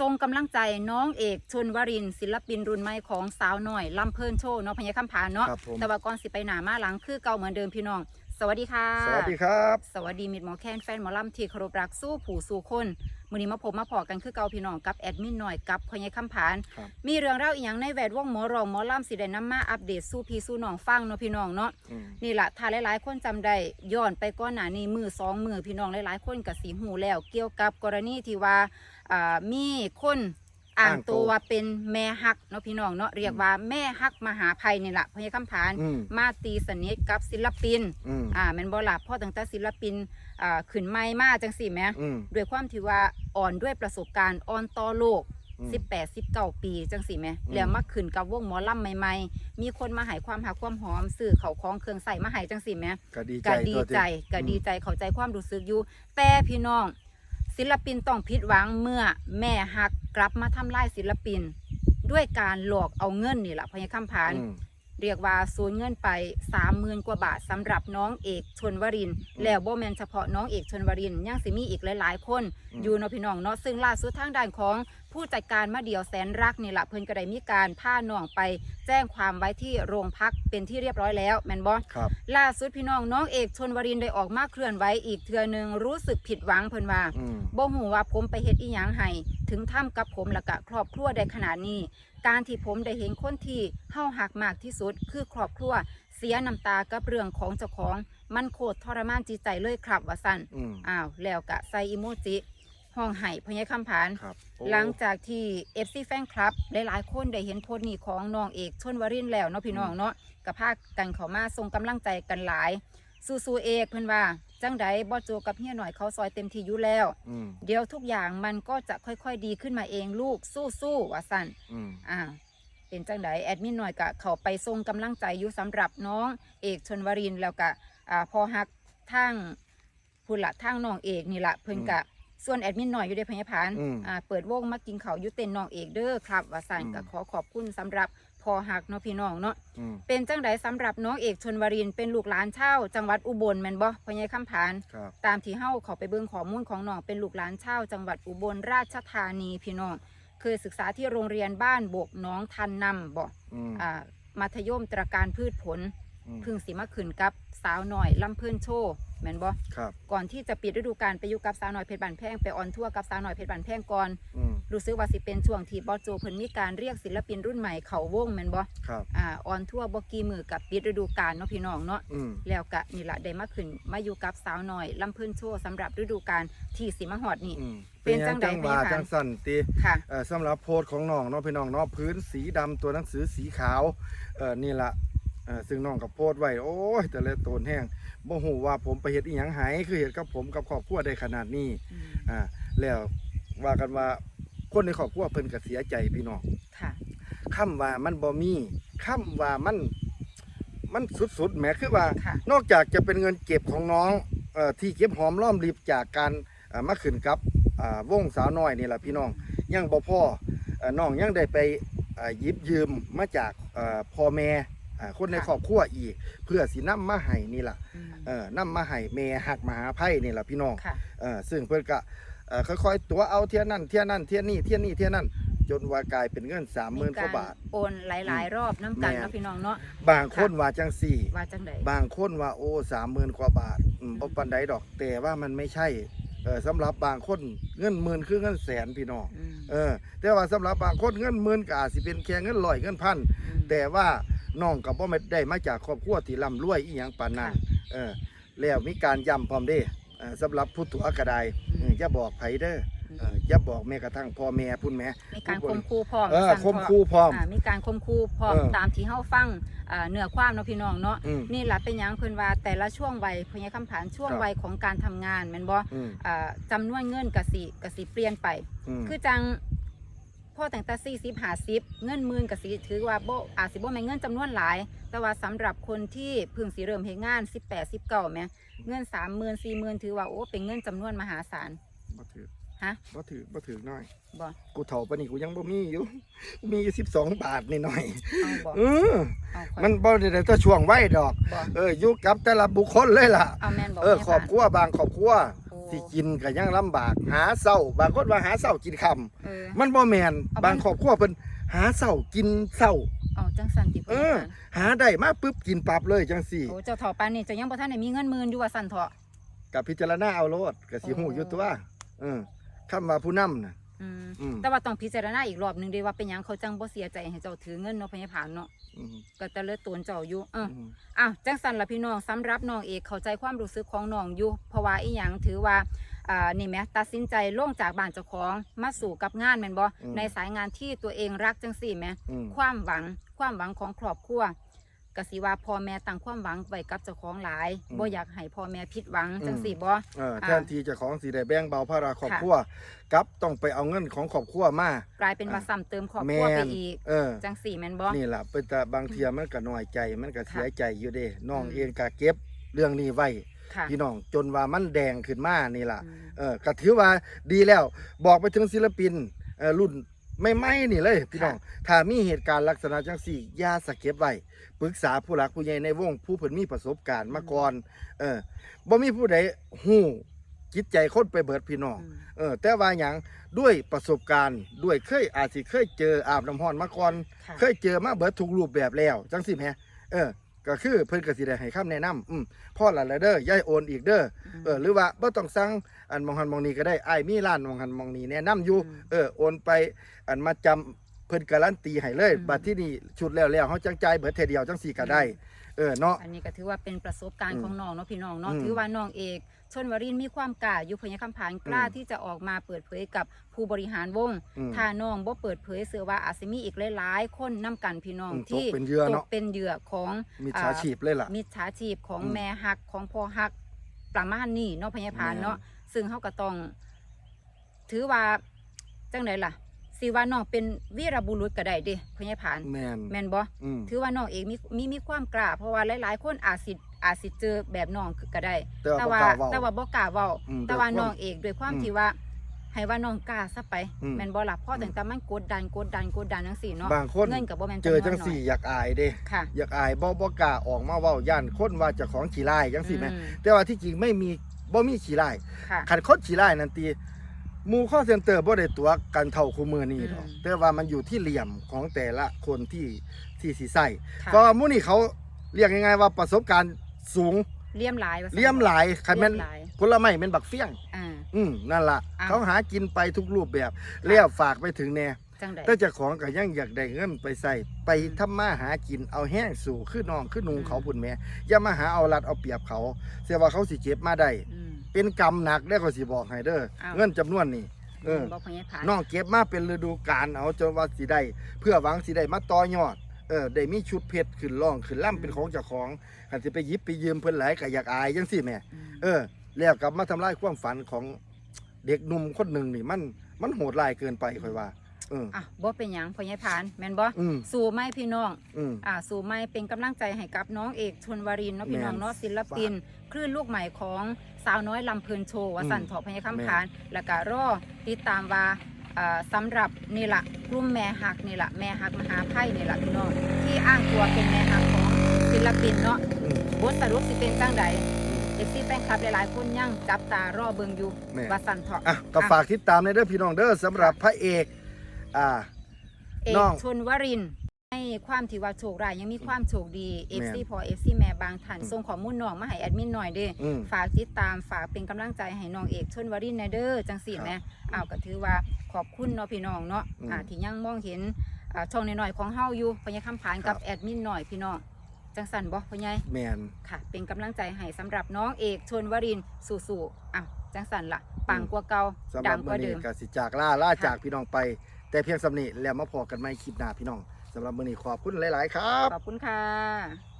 ทรงกำลังใจน้องเอกชนวรินทร์ศิลปินรุ่นใหม่ของสาวหน่อยลำเพลินโชว์เนาะพญาคำผานเนาะครับผม แต่ว่าก่อนสิไปหนามาหลังคือเก่าเหมือนเดิมพี่น้อง สวัสดีค่ะ สวัสดีครับ สวัสดีมิตรหมอแคนแฟนหมอลำที่เคารพรักสู้ผู้สู้คนมื้อนี้มาพบมาพอกันคือเก่าพี่น้องกับแอดมินหน่อยกับพญาคำผาน ครับ มีเรื่องเล่าอีหยังในแวดวงหมอรองหมอลำสิได้นำมาอัปเดตสู้พี่สู้น้องฟังเนาะพี่น้องเนาะ อืม นี่แหละถ้าหลาย ๆ คนจำได้ย้อนไปก้อนหนานี้มือสองมือพี่น้องหลาย ๆ คนกับสีหูแล้ว เกี่ยวกับกรณีที่ว่า อ่ามีคนอ่างตัวว่าเป็นแม่ฮักเนาะพี่น้องเนาะเรียกว่าแม่ฮักมหาภัยนี่แหละพญาคำผาน อืม มาตีสนิทกับศิลปิน อืมอ่าแมันบ่หลับพ่อตั้งแต่ศิลปินอ่าขึ้นไม่มาจังสี่แหมอืม ด้วยความที่ว่าอ่อนด้วยประสบการณ์อ่อนต่อโลก อืม 18 19 ปีจังสิแหม่อืมแล้วมาขึ้นกับวงหมอลำใหม่ๆ มีคนมาให้ความหาความหอมซื้อเขาของเครื่องใส่มาให้จังสิแหม่ก็ดีใจก็ดีตัวใจที่ก็อืมดีใจเข้าใจความรู้สึกอยู่ แต่พี่น้อง ศิลปินต้องผิดหวังเมื่อแม่หักกลับมาทำลายศิลปิน ด้วยการหลอกเอาเงินนี่แหละพญาคำผานอืมเรียกว่าสูญเงินไปสามหมื่นกว่าบาทสำหรับน้องเอกชนวรินทร์อืมแล้วบ่แมนเฉพาะน้องเอกชนวรินทร์ยังสิมีอีกหลายๆ คนอืมอยู่เนาะพี่น้องเนาะซึ่งล่าสุดทางด้านของ ผู้จัดการมาเดียวแสนรักนี่แหละเพิ่นก็ได้มีการพาน้องไปแจ้งความไว้ที่โรงพักเป็นที่เรียบร้อยแล้วแมนบอครับล่าสุดพี่น้องน้องเอกชนวรินทร์ได้ออกมาเคลื่อนไหวอีกเทือหนึงรู้สึกผิดหวังเพิ่นว่าอืมบ่หูว่าผมไปเฮ็ดอีหยังให้ถึงทำกับผมและกะครอบครัวได้ขนาดนี้ การที่ผมได้เห็นคนที่เฮาหักมากที่สุด คือครอบครัวเสียน้ำตากับเรื่องของเจ้าของ มันโคตรทรมานจิตใจเลยครับว่าสั่น อืม อ้าวแล้วกะใส่อีโมจิ ห้องไห้พญาคำผานครับโอ้หลังจากที่ FC แฟนคลับหลายๆคนได้เห็นโพสต์นี้ของน้องเอกชนวรินทร์แล้วเนาะพี่น้องเนาะกับพากันเขามาส่งกำลังใจกันหลาย สู้ๆเอกเพิ่นว่า จังใดบ่โจกับเฮียหน่อยเขาซอยเต็มที่อยู่แล้ว อืมเดี๋ยวทุกอย่างมันก็จะค่อยๆดีขึ้นมาเองลูกสู้ๆว่าสั่น อืม อ่าเป็นจังใดแอดมินหน่อยกะเขาไปส่งกำลังใจอยู่สำหรับน้องเอกชนวรินทร์แล้วกะอ่าพอฮักทั้งพุ่นละทั้งน้องเอกนี่ละเพิ่นกะ ส่วนแอดมินหน่อยอยู่ในพยาพานอืม อ่าเปิดวงมากินเขาวอยุเต็นน้องเอกเด้อครับว่าสั่นอืมก็ขอขอบคุณสำหรับพอหักเนาะพี่น้องเนาะ อืมเป็นจังใดสำหรับน้องเอกชนวรินทร์เป็นลูกหลานเช่าวจังหวัดอุบลแม่นบ่พญายคำผาน ครับ ตามที่เฮาเขาไปเบิ่งข้อมูลของน้องเป็นลูกหลานเช่าวจังหวัดอุบลราชธานีพี่น้องเคยศึกษาที่โรงเรียนบ้านบกน้องทันนำบ่อืมอ่ามัธยมตรการพืชผลอืม เพึ่งสิมาขึ้นกับ สาวหน่อยลำเพิ่นโชว์แม่นบ่ครับ ก่อนที่จะปิดฤดูกาลไปอยู่กับสาวหน่อยเพชรบันแพงไปออนทัวร์กับสาวหน่อยเพชรบันแพงก่อนอืมรู้สึกว่าสิเป็นช่วงที่บอสโจเพิ่นมีการเรียกศิลปินรุ่นใหม่เขาวงแม่นบ่ครับ อ่าออนทัวร์บ่กี่มือกับปิดฤดูกาลเนาะพี่น้องเนาะ อืม แล้วก็นี่ล่ะได้มาขึ้นมาอยู่กับสาวน้อยลำเพิ่นโชว์สำหรับฤดูกาลที่สิมาฮอดนี่ อืมเป็นจังใดจังว่าพะยาค่ะ จังสั่นติค่ะ เอ่อสำหรับโพสต์ของน้องเนาะพี่น้องเนาะพื้นสีดำตัวหนังสือสีขาวเอ่อนี่ละเอ่อ ซึ่งน้องกับโพสต์ไว้โอ้ย แต่ละโตนแห้งบ่ฮู้ว่าผมไปเฮ็ดอีหยังหายคือเฮ็ดกับผมกับครอบครัวได้ขนาดนี้อืมอ่าแล้วว่ากันว่าคนในครอบครัวเพิ่นก็เสียใจพี่น้องค่ะคำว่ามันบ่มีคำว่ามันมันสุดๆแหมคือว่าค่ะนอกจากจะเป็นเงินเก็บของน้องเออที่เก็บหอมรอมริบจากการเอ่อมาขึ้นกับอ่าวงสาวน้อยนี่แหละพี่น้องยังบ่พ่อเอ่อน้องยังได้ไปเอ่อหยิบยืมมาจากเอ่อพ่อแม่ อ่าคนในค่ะครอบครัวอีก เพื่อสินำมาให้นี่ล่ะอืมเออนำมาให้แม่หักมหาไพ่นี่ล่ะพี่น้องค่ะ เออซึ่งเพิ่นก็เอ่อค่อยๆ ตัวเอาเที่ยนั่นเที่ยนั่นเที่ยนี่เที่ยนี่เที่ยนั่นจนว่ากลายเป็นเงิน30,000กว่าบาท โอนหลาย ๆ รอบน้ำกันแม่ เนาะพี่น้องเนาะบางคนว่าจังสี่ ว่าจังไดบางคนว่าโอ้สามหมื่นกว่าบาทอืมบ่ปันใดดอกแต่ว่ามันไม่ใช่เออสำหรับบางคนเงินหมื่นคือเงินแสนพี่น้องอืมเออ แต่ว่าสำหรับบางคนเงินหมื่นก็อาจสิเป็นแค่เงินร้อยเงินพัน อืมแต่ว่า น้องก็บ่แม่นได้มาจากครอบครัวที่ร่ำรวยอีหยังปานนั้นค่ะเออแล้วมีการย้ำพร้อมเด้เออสำหรับผู้ตัวก็ได้อืมเอออย่าบอกไผเด้อเอออย่าบอกแม้กระทั่งพ่อแม่พุ่นแม่ มีการคมคูพร้อมเออสั่นคมคู่พร้อม อ่ามีการคมคูพร้อมเออ ตามที่เฮาฟังอ่าเนื้อความเนาะพี่น้องเนาะอืม นี่ล่ะเป็นหยังเพิ่นว่าแต่ละช่วงวัยพญาคำผานช่วงครับ วัยของการทำงานแม่นบ่อืมอ่าจำนวนเงินกสิกสิเปลี่ยนไปอืมคือจัง พ่อแต่งแต่สี่สิบห้าสิบเงินหมื่นกสิถือว่าโบอาจสิบ่แม่นเงินจำนวนหลาย แต่ว่าสำหรับคนที่เพิ่งสิเริ่มเฮ็ดงานสิบแปดสิบเก้าแม่เงินสามหมื่นสี่หมื่นถือว่าโอ้เป็นเงินจำนวนมหาศาล บ่ถือฮะ บ่ถือบ่ถือน้อย บ่กูเฒ่าปานนี้กูยังบ่มีอยู่ มีอยู่12 บาทนี่หน่อยเอาบ่เออเอาค่อยมันบ่ได้แต่ช่วงไว้ดอก บ่เอออยู่กับแต่ละบุคคลเลยล่ะ เอาแม่นบ่เออแม่ครอบครัวบางครอบครัวโอ้ สิกินก็ยังลำบาก หาเศร้าบางคนว่าหาเศร้ากินคำเออมันบ่แมนเอามัน บางครอบครัวเพิ่นหาเศร้ากินเศร้า เอาจังสันติเออ หาได้มาปุ๊บกินปั๊บเลยจังสี่ โอ้เจ้าเถาปานนี่เจะยังบ่ทันได้มีเงินหมื่นอยู่ว่าสั่นเถาะ กับพิจารณาเอาโลดก็สิโอ้หูอยู่ตัวเออคำว่าผู้นำน่ะ อืมอืมแต่ว่าต้องพิจารณาอีกรอบหนึงเด้ว่าเป็นหยังเขาจังบ่เสียใจให้เจ้าถือเงินเนาะพญาผานเนาะอืมก็จะเลือดตัวเจ้าอยู่เออ อืม อ้าวจังสันละพี่น้องสำหรับน้องเอกเข้าใจความรู้สึกของน้องอยู่เพราะว่าอีหยังถือว่าอ่านี่แหมตัดสินใจลงจากบ้านเจ้าของมาสู่กับงานแม่นบ่ในสายงานที่ตัวเองรักจังสี่แหมอืม ความหวังความหวังของครอบครัว กสิว่าพ่อแม่ตั้งความหวังไว้กับเจ้าของหลายบ่อยากให้พ่อแม่ผิดหวังจังสี่บ่ เอออ่าแทนที่เจะของสีได้แบ่งเบาภาระครอบครัวกลับต้องไปเอาเงินของครอบครัวมากลายเป็นว่าซ้ำเติมครอบคแมรัวไปนอีก เออ จังสี่แม่นบ่ นี่ล่ะเป็นแต่บางเทียมันก็น้อยใจมันก็ค่ะเสียใจอยู่เด้น้องอืม เองก็เก็บเรื่องนี้ไว้ค่ะพี่น้องจนว่ามันแดงขึ้นมานี่ล่ะ อืม เออก็ถือว่าดีแล้วบอกไปถึงศิลปินเออรุ่น ไม่ไม่ๆนี่เลยพี่น้องถ้ามีเหตุการณ์ลักษณะจังสี่อย่าสะเก็บไว้ปรึกษาผู้หลักผู้ใหญ่ในวงผู้เพิ่นมีประสบการณ์มาก่อนเออบ่มีผู้ใดฮู้จิตใจคนไปเบิดพี่น้องอืมเออ แต่ว่าหยังด้วยประสบการณ์ด้วยเคยอาจสิเคยเจออาบน้ำร้อนมาก่อนค่ะเคยเจอมาเบิดทุกรูปแบบแล้วจังสิแหมเออ ก็คือเพิ่นก็สิได้ให้คำแนะนำอืมพ่อละละเด้อย่ายโอนอีกเด้อเออหรือว่าบ่ต้องสั่งอันมองหันมองนี้ก็ได้อ้ายมีร้านมองหันมองนี้แนะนำอยู่อืมเออโอนไปอันมาจำเพิ่นการันตีให้เลยอืมบัดที่นี่ชุดแล้วแล้วเฮาจังจ่ายเบิดเทอเดียวจังสี่ก็ได้เออเนาะอันนี้ก็ถือว่าเป็นประสบการอืณ์มของน้องเนาะพี่น้องเนาะอืมถือว่าน้องเอก ชนวรินทร์มีความกล้าอยู่พญาคำผานกล้าอืมที่จะออกมาเปิดเผยกับผู้บริหารวงอืมถ้าน้องบ่เปิดเผยเสือว่าอาจจะมีอีกหลายๆ คนนํกันพี่น้องอืมตกที่เป็นเหยื่อตเนาะกเป็นเหยื่อของมิจฉาชีพเลยล่ะ มิจฉาชีพของอืมแม่ฮักของพ่อฮักประมาณนี้เนาะพญาผานแม่น เนาะซึ่งเฮาก็ต้อง ถือว่าจังไดล่ะ สิว่าน้องเป็นวีรบุรุษก็ได้เด้พญาผานแม่นแม่นบ่อืมถือว่าน้องเองมีมีมีความกล้าเพราะว่าหลาย ๆ คนอาจสิอาจสิเจอแบบน้องก็ได้ แต่ว่าแต่บ่ว่ากล้าเว้าแต่ว่าบ่กล้าเว้าอืมแต่ว่าด้วยความน้องเอกด้วยความอืมที่ว่าให้ว่าน้องกล้าซะไปอืม แม่นบ่ล่ะเพราะตั้งแต่มันกดดันกดดันกดดันจังซี่เนาะบางคนเงินก็บ่แม่นเจอำนวนจังน้ยสี่อยากอายเด้ ค่ะอยากอายบ่บ่กล้าออกมาเว้าย่านคนว่าเจะของขี้ร้ายจังซี่แหมอืมแต่ว่าที่จริงไม่มีบ่มีขี้ร้ายค่ะ คันคนขี้ร้ายนั่นตีห มู่ข้อเซ็นเตอร์บ่ได้ตัวกันเท่าคู่มือนี้ดอกอืมแต่ว่ามันอยู่ที่เหลี่ยมของแต่ละคนที่ที่สิใส่ค่ะเพราะว่าหมู่นี้เขาเรียกง่ายๆว่าประสบการณ์สูงเลี่ยมหลายว่าซั่นเลี่ยมหลายคันแม่นเลี่ยมหลายผลไม้แม่นบักเฟี้ยง อ่า อืมนั่นล่ะอ้าว เขาหากินไปทุกรูปแบบแล้วฝากไปถึงแน่จังได๋แต่เจ้าของก็ยังอยากได้เงินไปใส่ไปทำมาหากินเอาแห้งสู่คือน้องคือนุงอืม เขาพุ่นแม่อย่ามาหาเอารัดเอาเปรียบเขา เสียว่าเขาสิเจ็บมาได้ อืม เป็นกรรมหนักได้อก็สิบอกให้เด้ออ้าว เงินจำนวนนี้เออบ่พญาผาน น้องเก็บมาเป็นฤดูกาลเอาจนว่าสิได้เพื่อหวังสิได้มาต่อยอดเออได้มีชุดเพชรขึ้นร่องขึ้นล่ำเป็นของเจ้าของคันสิไปหยิบไปยืมเพิ่นหลายก็อยากอายจังซี่แหม่มเออ แล้วกลับมาทำลายความฝันของเด็กหนุ่มคนหนึ่งนี่มันมันโหดร้ายเกินไปค่อยว่า เออ อะบ่เป็นหยังพญาผานแม่นบ่อืมสู่ไหมพี่น้อง อืม อ่าสู่ไม่เป็นกำลังใจให้กับน้องเอกชนวรินทร์เนาะพี่น้องแม่นเนาะศิลปิน คลื่นลูกใหม่ของ สาวน้อยลำเพลินโชว์วสันอืมทอพญาแม่คำนพานแล้วก็รอติดตามว่าอ่าสำหรับนี่ละกลุ่มแม่หักนี่ละแม่หักมหาไพ่นี่ละพี่น้องที่อ้างตัวเป็นแม่หักของศิลปินเนาะอืมบทสรุปสิเป็นจังใดเอฟซีแฟนคลับหลายๆคนยังจับตารอเบิงอยู่แม่ว่าสันเถาะอะก็ฝากติดตามในเด้อพี่น้องเด้อสำหรับพระเอกอ่าเอน้กองชนวรินทร์ ให้ความที่ว่าโชคร้ายยังมีความโชคดีเอฟแม่นซีพอเอฟซีแม่บางท่านอืมส่งข้อมูลน้องมาให้แอดมินหน่อยเด้อืมฝากติดตามฝากเป็นกำลังใจให้น้องเอกชนวรินทร์แหน่เด้อจังสี่ครับแหม่อ้าวก็ถือว่าขอบคุณเนาะพี่น้องเนาะอืมอ่าที่ยังมองเห็นอ่าช่องน้อยๆของเฮาอยู่พญาคำผานครักับบแอดมินหน่อยพี่น้องจังสันบ่พ่อใหญ่แมน ค่ะเป็นกำลังใจให้สำหรับน้องเอกชนวรินทร์สู่ๆอ้าวจังสันละปังกว่าเก่าสำหดัรับงกมื้อว่าเดินี้มก็สิจากล่าล่าค่ะจากพี่น้องไป แต่เพียงสำนี้แล้วมาพอกันใหม่คลิปหน้าพี่น้อง สำหรับมื้อนี้ขอบคุณหลาย ๆ ครับ ขอบคุณค่ะ